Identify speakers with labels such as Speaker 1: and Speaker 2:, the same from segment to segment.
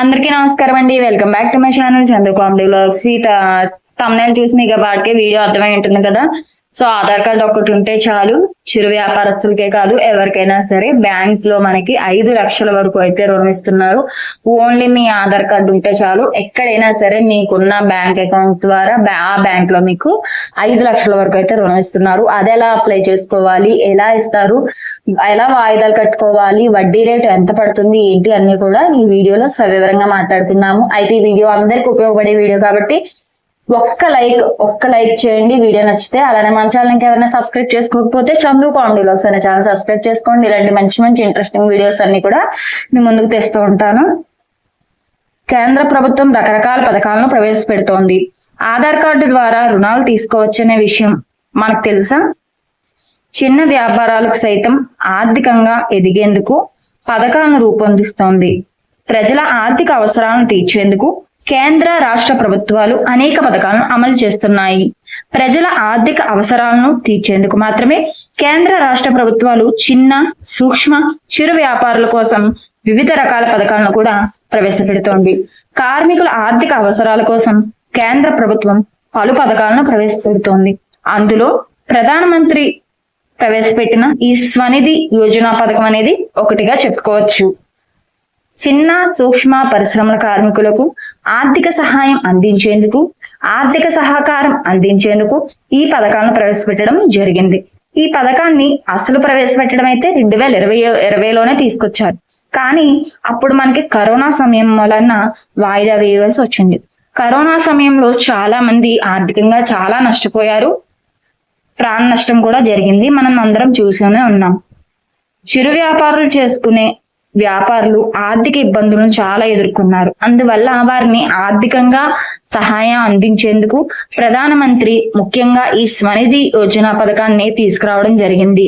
Speaker 1: అందరికీ నమస్కారం అండి. Welcome back to my channel Chandu comedy vlogs ఈ తమ్నేల్ చూసి మీకు పాటికే వీడియో అర్థమై ఉంటుంది కదా. సో ఆధార్ కార్డు ఒకటి ఉంటే చాలు. చిరు వ్యాపారస్తులకే కాదు ఎవరికైనా సరే బ్యాంక్లో మనకి ఐదు లక్షల వరకు అయితే రుణం ఇస్తున్నారు. ఓన్లీ మీ ఆధార్ కార్డు ఉంటే చాలు. ఎక్కడైనా సరే మీకున్న బ్యాంక్ అకౌంట్ ద్వారా ఆ బ్యాంక్లో మీకు ఐదు లక్షల వరకు అయితే రుణం ఇస్తున్నారు. అది ఎలా అప్లై చేసుకోవాలి? ఎలా ఇస్తారు? ఎలా వాయిదాలు కట్టుకోవాలి? వడ్డీ రేటు ఎంత పడుతుంది? ఏంటి? అన్ని కూడా ఈ వీడియోలో సవివరంగా మాట్లాడుతున్నాము. అయితే ఈ వీడియో అందరికి ఉపయోగపడే వీడియో కాబట్టి ఒక్క లైక్ ఒక్క లైక్ చేయండి. వీడియో నచ్చితే అలానే మన ఛానల్ ఇంకెవరైనా సబ్స్క్రైబ్ చేసుకోకపోతే చదువుకోండి ఒకసారి ఛానల్ సబ్స్క్రైబ్ చేసుకోండి. ఇలాంటి మంచి మంచి ఇంట్రెస్టింగ్ వీడియోస్ అన్ని కూడా మీ ముందుకు తెస్తూ ఉంటాను. కేంద్ర ప్రభుత్వం రకరకాల పథకాలను ప్రవేశపెడుతోంది. ఆధార్ కార్డు ద్వారా రుణాలు తీసుకోవచ్చనే విషయం మనకు తెలుసా? చిన్న వ్యాపారాలకు సైతం ఆర్థికంగా ఎదిగేందుకు పథకాలను రూపొందిస్తోంది. ప్రజల ఆర్థిక అవసరాలను తీర్చేందుకు కేంద్ర రాష్ట్ర ప్రభుత్వాలు అనేక పథకాలను అమలు చేస్తున్నాయి. ప్రజల ఆర్థిక అవసరాలను తీర్చేందుకు మాత్రమే కేంద్ర రాష్ట్ర ప్రభుత్వాలు చిన్న సూక్ష్మ చిరు వ్యాపారుల కోసం వివిధ రకాల పథకాలను కూడా ప్రవేశపెడుతోంది. కార్మికుల ఆర్థిక అవసరాల కోసం కేంద్ర ప్రభుత్వం పలు పథకాలను ప్రవేశపెడుతోంది. అందులో ప్రధానమంత్రి ప్రవేశపెట్టిన ఈ స్వనిధి యోజన పథకం అనేది ఒకటిగా చెప్పుకోవచ్చు. చిన్న సూక్ష్మ పరిశ్రమల కార్మికులకు ఆర్థిక సహాయం అందించేందుకు ఆర్థిక సహకారం అందించేందుకు ఈ పథకాలను ప్రవేశపెట్టడం జరిగింది. ఈ పథకాన్ని అసలు ప్రవేశపెట్టడం అయితే రెండు వేల ఇరవై ఇరవైలోనే తీసుకొచ్చారు. కానీ అప్పుడు మనకి కరోనా సమయం వలన వాయిదా వేయవలసి వచ్చింది. కరోనా సమయంలో చాలా మంది ఆర్థికంగా చాలా నష్టపోయారు. ప్రాణ నష్టం కూడా జరిగింది. మనం అందరం చూస్తూనే ఉన్నాం. చిరు వ్యాపారాలు చేసుకునే వ్యాపారులు ఆర్థిక ఇబ్బందులను చాలా ఎదుర్కొన్నారు. అందువల్ల వారిని ఆర్థికంగా సహాయం అందించేందుకు ప్రధానమంత్రి ముఖ్యంగా ఈ స్వనిధి యోజన పథకాన్ని తీసుకురావడం జరిగింది.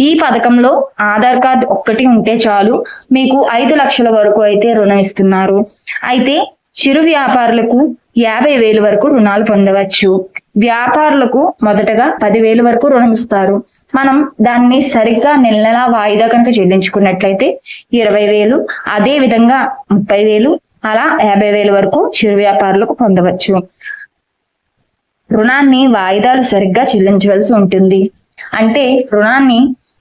Speaker 1: ఈ పథకంలో ఆధార్ కార్డు ఒక్కటి ఉంటే చాలు మీకు ఐదు లక్షల వరకు అయితే రుణం ఇస్తున్నారు. అయితే చిరు వ్యాపారులకు యాభై వేలు వరకు రుణాలు పొందవచ్చు. వ్యాపారులకు మొదటగా పదివేలు వరకు రుణం ఇస్తారు. మనం దాన్ని సరిగ్గా నెల నెలా వాయిదా కనుక చెల్లించుకున్నట్లయితే ఇరవై వేలు అదే విధంగా ముప్పై వేలు అలా యాభై వేలు వరకు చిరు వ్యాపారులకు పొందవచ్చు. రుణాన్ని వాయిదాలు సరిగ్గా చెల్లించవలసి ఉంటుంది. అంటే రుణాన్ని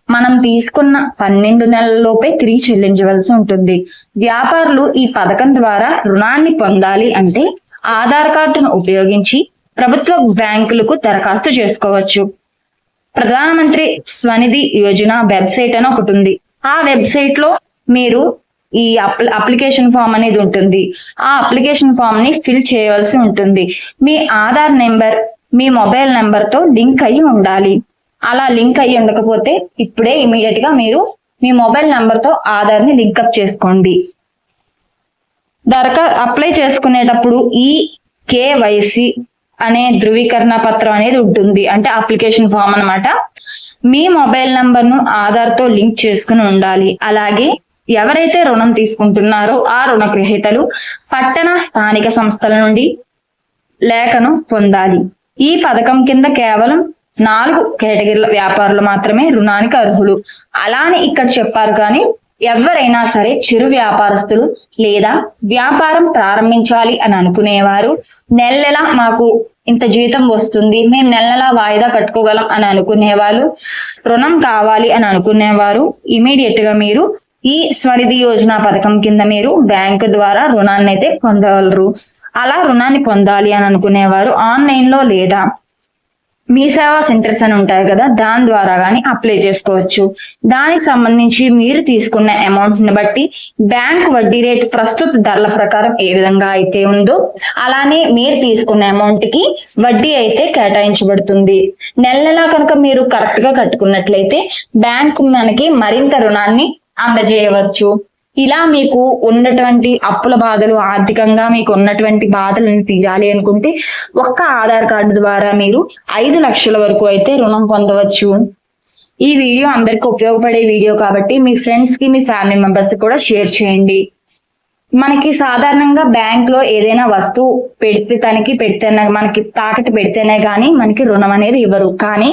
Speaker 1: మనం తీసుకున్న పన్నెండు నెలలలోపే తిరిగి చెల్లించవలసి ఉంటుంది. వ్యాపారులు ఈ పథకం ద్వారా రుణాన్ని పొందాలి అంటే ఆధార్ కార్డును ఉపయోగించి ప్రభుత్వ బ్యాంకులకు దరఖాస్తు చేసుకోవచ్చు. ప్రధానమంత్రి స్వనిధి యోజన వెబ్సైట్ అని ఒకటి ఉంది. ఆ వెబ్సైట్లో మీరు ఈ అప్లికేషన్ ఫామ్ అనేది ఉంటుంది. ఆ అప్లికేషన్ ఫామ్ని ఫిల్ చేయవలసి ఉంటుంది. మీ ఆధార్ నెంబర్ మీ మొబైల్ నెంబర్తో లింక్ అయి ఉండాలి. అలా లింక్ అయ్యి ఉండకపోతే ఇప్పుడే ఇమీడియట్గా మీరు మీ మొబైల్ నెంబర్తో ఆధార్ని లింకప్ చేసుకోండి. దరఖా అప్లై చేసుకునేటప్పుడు ఈ కేవైసి అనే ధృవీకరణ పత్రం అనేది ఉంటుంది. అంటే అప్లికేషన్ ఫామ్ అన్నమాట. మీ మొబైల్ నంబర్ను ఆధార్తో లింక్ చేసుకుని ఉండాలి. అలాగే ఎవరైతే రుణం తీసుకుంటున్నారో ఆ రుణగ్రహీతలు పట్టణ స్థానిక సంస్థల నుండి లేఖను పొందాలి. ఈ పథకం కింద కేవలం నాలుగు కేటగిరీల వ్యాపారులు మాత్రమే రుణానికి అర్హులు. అలానే ఇక్కడ చెప్పారు కానీ ఎవరైనా సరే చిరు వ్యాపారస్తులు లేదా వ్యాపారం ప్రారంభించాలి అని అనుకునేవారు నెల నెల మాకు ఇంత జీతం వస్తుంది మేము నెల నెల వాయిదా కట్టుకోగలం అని అనుకునేవారు రుణం కావాలి అని అనుకునేవారు. ఇమీడియట్గా మీరు ఈ స్వనిధి యోజన పథకం కింద మీరు బ్యాంకు ద్వారా రుణాన్ని అయితే పొందగలరు. అలా రుణాన్ని పొందాలి అని అనుకునేవారు. ఆన్లైన్లో లేదా మీ సేవా సెంటర్స్ అని ఉంటాయి కదా దాని ద్వారా కానీ అప్లై చేసుకోవచ్చు. దానికి సంబంధించి మీరు తీసుకున్న అమౌంట్ని బట్టి బ్యాంక్ వడ్డీ రేటు ప్రస్తుత ధరల ప్రకారం ఏ విధంగా అయితే ఉందో అలానే మీరు తీసుకున్న అమౌంట్కి వడ్డీ అయితే కేటాయించబడుతుంది. నెల నెలా కనుక మీరు కరెక్ట్గా కట్టుకున్నట్లయితే బ్యాంక్ మనకి మరింత రుణాన్ని అందజేయవచ్చు. ఇలా మీకు ఉన్నటువంటి అప్పుల బాధలు ఆర్థికంగా మీకు ఉన్నటువంటి బాధలను తీరాలి అనుకుంటే ఒక్క ఆధార్ కార్డు ద్వారా మీరు ఐదు లక్షల వరకు అయితే రుణం పొందవచ్చు. ఈ వీడియో అందరికీ ఉపయోగపడే వీడియో కాబట్టి మీ ఫ్రెండ్స్కి మీ ఫ్యామిలీ మెంబర్స్ కూడా షేర్ చేయండి. మనకి సాధారణంగా బ్యాంక్లో ఏదైనా వస్తువు పెడితే తనకి పెడితేనే మనకి తాకట్టు పెడితేనే కానీ మనకి రుణం అనేది ఇవ్వరు. కానీ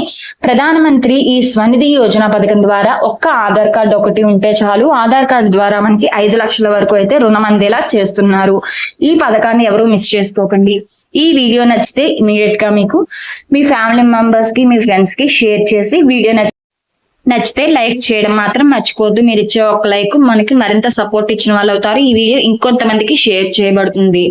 Speaker 1: ప్రధానమంత్రి ఈ స్వనిధి యోజన పథకం ద్వారా ఒక్క ఆధార్ కార్డు ఒకటి ఉంటే చాలు. ఆధార్ కార్డు ద్వారా మనకి ఐదు లక్షల వరకు అయితే రుణం అందేలా చేస్తున్నారు. ఈ పథకాన్ని ఎవరు మిస్ చేసుకోకండి. ఈ వీడియో నచ్చితే ఇమీడియట్గా మీకు మీ ఫ్యామిలీ మెంబర్స్కి మీ ఫ్రెండ్స్కి షేర్ చేసి వీడియో నచ్చి నచ్చితే లైక్ చేయడం మాత్రం మర్చిపోద్దు మీరు ఇచ్చే ఒక లైక్ మనకి మరింత సపోర్ట్ ఇచ్చిన వాళ్ళు అవుతారు. ఈ వీడియో ఇంకొంతమందికి షేర్ చేయబడుతుంది.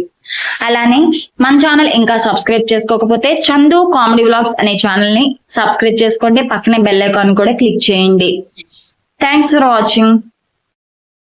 Speaker 1: అలానే మన ఛానల్ ఇంకా సబ్స్క్రైబ్ చేసుకోకపోతే చందు కామెడీ వ్లాగ్స్ అనే ఛానల్ని సబ్స్క్రైబ్ చేసుకోండి. పక్కనే బెల్ ఐకాన్ కూడా క్లిక్ చేయండి. Thanks for watching